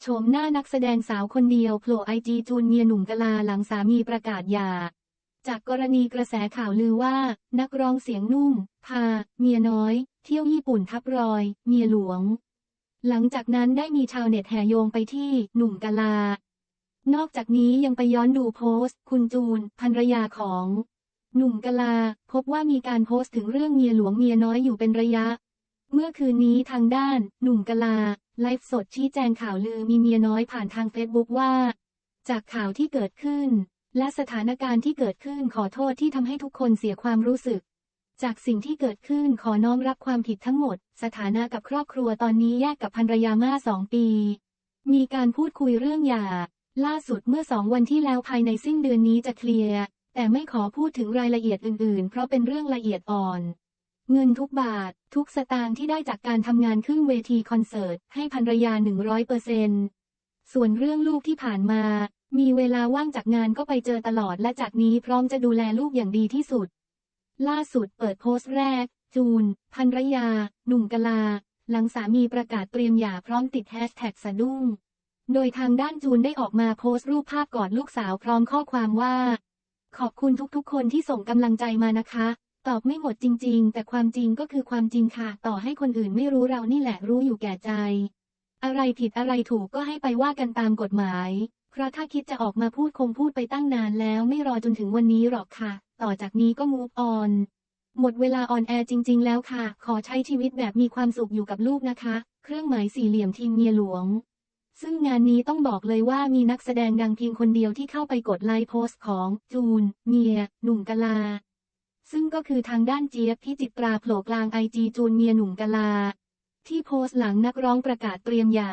โฉมหน้านักแสดงสาวคนเดียวโผล่ไอจีจูนเมียหนุ่มกลาหลังสามีประกาศหย่า จากกรณีกระแสข่าวลือว่า นักร้องเสียงนุ่ม พา เมียน้อย เที่ยวญี่ปุ่นทับรอย เมียหลวง หลังจากนั้นได้มีชาวเน็ตแห่โยงไปที่หนุ่มกลา นอกจากนี้ยังไปย้อนดูโพสต์ คุณจูนภรรยาของ หนุ่มกลา พบว่ามีการโพสต์ถึงเรื่องเมียหลวงเมียน้อยอยู่เป็นระยะ เมื่อคืนนี้ทางด้าน หนุ่มกลา ไลฟ์สดชี้แจงข่าวลือมีเมียน้อยผ่านทางเฟซบุ๊กว่า จากข่าวที่เกิดขึ้น และสถานการณ์ที่เกิดขึ้นขอโทษที่ทำให้ทุกคนเสียความรู้สึก จากสิ่งที่เกิดขึ้นขอน้อมรับความผิดทั้งหมด สถานะกับครอบครัวตอนนี้แยกกับภรรยามาสองปี มีการพูดคุยเรื่องหย่า ล่าสุดเมื่อสองวันที่แล้วภายในสิ้นเดือนนี้จะเคลียร์แต่ไม่ขอพูดถึงรายละเอียดอื่นๆ เพราะเป็นเรื่องละเอียดอ่อน เงินทุกบาท ทุกสตางค์ที่ได้จากการทำงานขึ้นเวทีคอนเสิร์ต ให้ภรรยา 100เปอร์เซนส่วนเรื่องลูกที่ผ่านมา มีเวลาว่างจากงานก็ไปเจอตลอดและจากนี้พร้อมจะดูแลลูกอย่างดีที่สุด ล่าสุดเปิดโพสต์แรก จูนภรรยา หนุ่มกลา หลังสามีประกาศเตรียมหย่าพร้อมติดแฮชแท็กสะดุ้ง โดยทางด้านจูนได้ออกมาโพสต์รูปภาพกอดลูกสาวพร้อมข้อความว่า ขอบคุณทุกๆ คนที่ส่งกำลังใจมานะคะ ตอบไม่หมดจริง ๆ แต่ความจริงก็คือความจริงค่ะ ต่อให้คนอื่นไม่รู้เรานี่แหละรู้อยู่แก่ใจ อะไรผิดอะไรถูกก็ให้ไปว่ากันตามกฎหมาย เพราะถ้าคิดจะออกมาพูดคงพูดไปตั้งนานแล้วไม่รอจนถึงวันนี้หรอกค่ะ ต่อจากนี้ก็มูฟออนหมดเวลาออนแอร์จริง ๆ แล้วค่ะ ขอใช้ชีวิตแบบมีความสุขอยู่กับลูกนะคะ เครื่องหมายสี่เหลี่ยมทีมเมียหลวง ซึ่งงานนี้ต้องบอกเลยว่ามีนักแสดงดังเพียงคนเดียวที่เข้าไปกดไลค์โพสต์ของจูน เมีย หนุ่มกะลา ซึ่งก็คือทางด้านเจี๊ยบที่จิตราโผล่กลางไอจีจูนเมียหนุ่มกะลา ที่โพสต์หลังนักร้องประกาศเตรียมหย่า